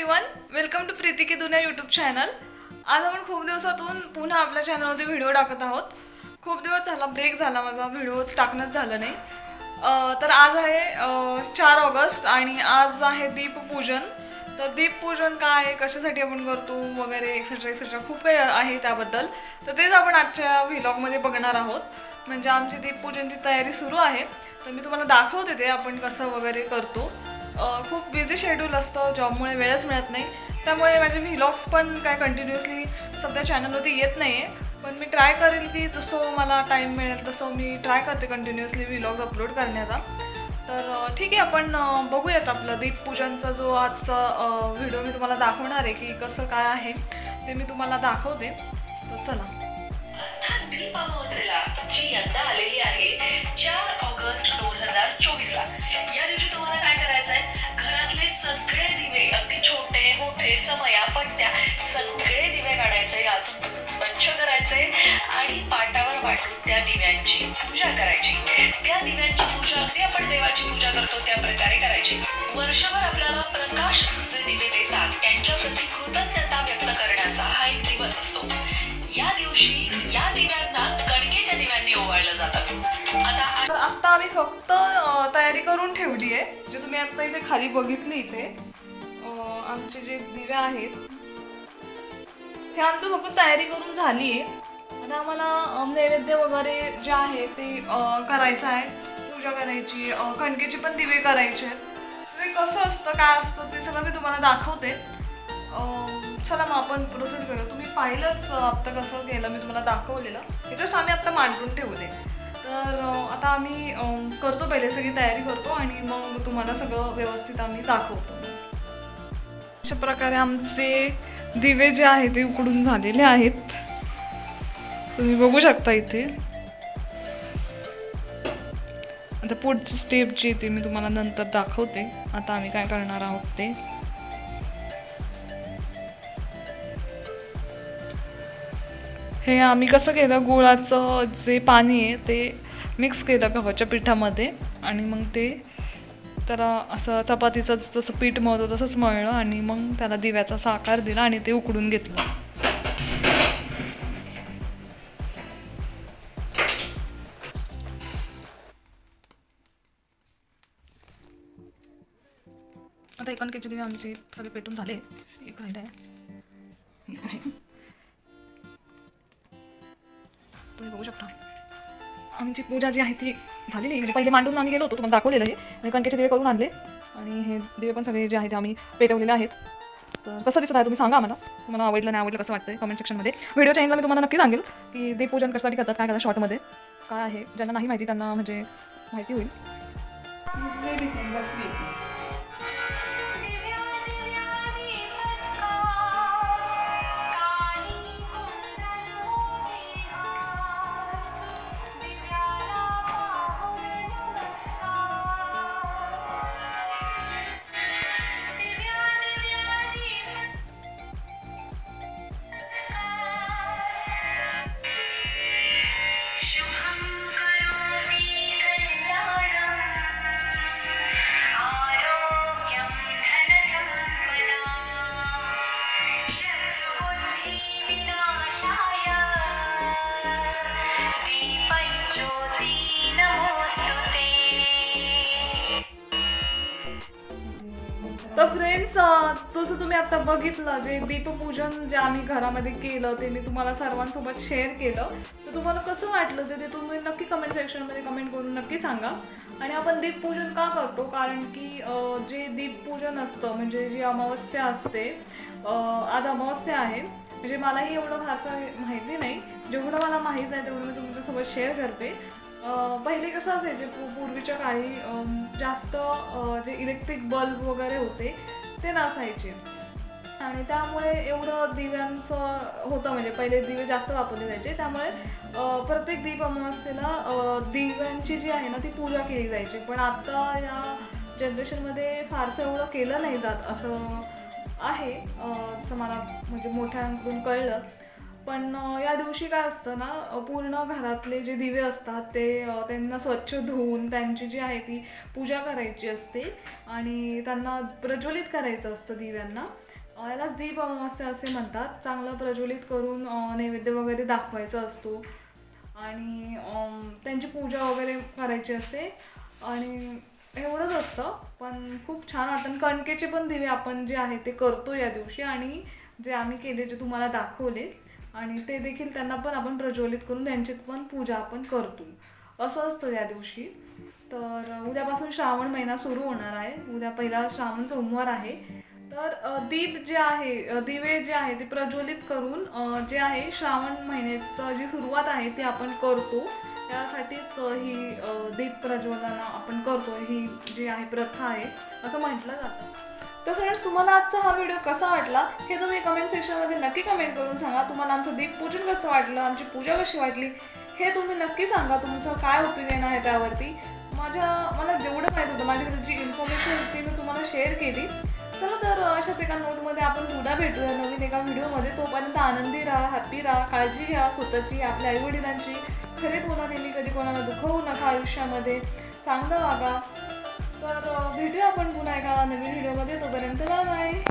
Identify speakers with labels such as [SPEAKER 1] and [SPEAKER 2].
[SPEAKER 1] Everyone welcome to Preeti की दुनिया YouTube channel आज आपण खूप दिवसातून पुन्हा आपल्या चॅनलमध्ये व्हिडिओ टाकत आहोत. खूप दिवस झाला ब्रेक झाला माझा व्हिडिओच टाकणंच झालं नाही. तर आज आहे चार ऑगस्ट आणि आज आहे दीपपूजन तर दीपपूजन काय आहे कशासाठी आपण करतो वगैरे एक्सेट्रा एक्सेट्रा खूप काही आहे त्याबद्दल. तर तेच आपण आजच्या व्हिलॉगमध्ये बघणार आहोत. म्हणजे आमची दीपपूजनची तयारी सुरू आहे. तर मी तुम्हाला दाखवते ते आपण कसं वगैरे करतो. खूप बिझी शेड्यूल असतं जॉबमुळे वेळच मिळत नाही. त्यामुळे माझे व्हिलॉग्स पण काय कंटिन्युअसली सध्या चॅनलवरती येत नाही आहे पण मी ट्राय करेल की जसं मला टाईम मिळेल तसं मी ट्राय करते कंटिन्युअसली व्हिलॉग्स अपलोड करण्याचा. तर ठीक आहे आपण बघूयात आपलं दीपपूजनचा जो आजचा व्हिडिओ मी तुम्हाला दाखवणार आहे की कसं काय आहे ते मी तुम्हाला दाखवते. तर चला.
[SPEAKER 2] आलेली आहे चार ऑगस्ट दोन हजार चोवीस ला या दिवशी तुम्हाला काय करायचं आहे पूजा करायची. त्या दिव्यांची पूजा अगदी आपण देवाची पूजा करतो त्या प्रकारे करायची. वर्षभर आपल्याला प्रकाश जे दिवे देतात त्यांच्याप्रती कृतज्ञता व्यक्त करण्याचा हा एक दिवस असतो. या दिवशी या दिव्यांना कणकेच्या दिव्यांनी ओवाळलं जातं. आता
[SPEAKER 1] आत्ता आम्ही फक्त तयारी करून ठेवली आहे जे तुम्ही आत्ता इथे खाली बघितली इथे. आमचे जे दिवे आहेत हे आमचं फक्त तयारी करून झाली आहे आता आम्हाला नैवेद्य वगैरे जे आहे ते करायचं आहे. पूजा करायची कणकेचे पण दिवे करायचे आहेत. ते कसं असतं काय असतं ते सगळं मी तुम्हाला दाखवते. चला मग आपण प्रोसेस करू तुम्ही पाहिलंच आत्ता कसं केलं मी तुम्हाला दाखवलेलं. हे जस्ट आम्ही आत्ता मांडून ठेवले. तर आता आम्ही करतो पहिले सगळी तयारी करतो आणि मग तुम्हाला सगळं व्यवस्थित आम्ही दाखवतो. अशा प्रकारे आमचे दिवे जे आहेत ते उकडून झालेले आहेत. तुम्ही बघू शकता इथे. आता पुढची स्टेप जी आहे मी तुम्हाला नंतर दाखवते. आता आम्ही काय करणार आहोत ते. हे आम्ही कसं केलं? गुळाचं जे पाणी आहे ते मिक्स केलं गव्हाच्या पिठामध्ये. आणि मग ते त्याला असं चपातीचं जसं पीठ मळतो तसंच मळलं आणि मग त्याला दिव्याचा साकार दिला आणि ते उकडून घेतलं. आता केचे दिवे आमचे सगळे पेटून झाले. एक राहिलं आहे. तुम्ही बघू शकता. आमची पूजा जी आहे ती झालेली म्हणजे पहिले मांडून आम्ही गेलो होतो तुम्हाला दाखवलेलं आहे. म्हणजे कणकेचे दिवे करून आणले. आणि हे दिवे पण सगळे जे आहेत ते आम्ही पेटवलेले आहेत. तर कसं दिसत आहे तुम्ही सांगा आम्हाला. तुम्हाला आवडलं नाही आवडलं कसं वाटतं कमेंट सेक्शनमध्ये व्हिडिओच्या एंडला मी तुम्हाला नक्की सांगेल की देवपूजन कशासाठी करतात काय करतात शॉर्टमध्ये काय आहे? ज्यांना नाही माहिती त्यांना म्हणजे माहिती होईल. तर फ्रेंड्स जसं तुम्ही आता बघितलं जे दीपपूजन जे आम्ही घरामध्ये केलं ते मी तुम्हाला सर्वांसोबत शेअर केलं. तर तुम्हाला कसं वाटलं ते ते तुम्ही नक्की कमेंट सेक्शनमध्ये कमेंट करून नक्की सांगा. आणि आपण दीपपूजन का करतो? कारण की जे दीपपूजन असतं म्हणजे जी अमावस्या असते आज अमावस्या आहे. म्हणजे मलाही एवढं फारसं माहिती नाही. जेवढं मला माहीत आहे तेवढं मी तुमच्यासोबत शेअर करते. पहिले कसं असायचे पूर्वीच्या काळी जास्त जे इलेक्ट्रिक बल्ब वगैरे होते ते नसायचे. आणि त्यामुळे एवढं दिव्यांचं होतं म्हणजे पहिले दिवे जास्त वापरले जायचे. त्यामुळे प्रत्येक दीप अमावस्येला दिव्यांची जी आहे ना ती पूजा केली जायची. पण आता या जनरेशनमध्ये फारसं एवढं केलं नाही जात असं आहे असं मला म्हणजे मोठ्यांकडून कळलं. पण या दिवशी काय असतं ना पूर्ण घरातले जे दिवे असतात ते त्यांना स्वच्छ धुवून त्यांची जी आहे ती पूजा करायची असते आणि त्यांना प्रज्वलित करायचं असतं दिव्यांना. याला यालाच दीप अमावस्या असे म्हणतात. चांगलं प्रज्वलित करून नैवेद्य वगैरे दाखवायचा असतो. आणि त्यांची पूजा वगैरे करायची असते. आणि एवढंच असतं. पण खूप छान वाटतं. कणकेचे पण दिवे आपण जे आहे ते करतो या दिवशी. आणि जे आम्ही केले जे तुम्हाला दाखवले आणि ते देखील त्यांना पण आपण प्रज्वलित करून त्यांची पण पूजा आपण करतो. असं असतं या दिवशी. तर उद्यापासून श्रावण महिना सुरू होणार आहे. उद्या पहिला श्रावण सोमवार आहे. तर दीप जे आहे दिवे जे आहे ते प्रज्वलित करून जे आहे श्रावण महिन्याचं जी सुरुवात आहे ती आपण करतो. त्यासाठीच ही दीप प्रज्वलना आपण करतो. ही जी आहे प्रथा आहे असं म्हटलं जातं. तर फ्रेंड्स तुम्हाला आजचा हा व्हिडिओ कसा वाटला हे तुम्ही कमेंट सेक्शनमध्ये नक्की कमेंट करून सांगा. तुम्हाला आमचं दीपपूजन कसं वाटलं आमची पूजा कशी वाटली हे तुम्ही नक्की सांगा. तुमचं काय ओपिनियन आहे त्यावरती. माझ्या मला जेवढं माहीत होतं माझ्याकडे जी इन्फॉर्मेशन होती मी तुम्हाला शेअर केली. चला तर अशाच एका नोटमध्ये आपण पुन्हा भेटूया नवीन एका व्हिडिओमध्ये तोपर्यंत आनंदी राहा हॅप्पी राहा काळजी घ्या स्वतःची आपल्या आईवडिलांची. खरे बोला नेहमी कधी कोणाला दुखवू नका आयुष्यामध्ये. चांगलं वागा. तर व्हिडिओ भेटूया आपण पुन्हा एका नवीन व्हिडिओमध्ये तोपर्यंत बाय बाय.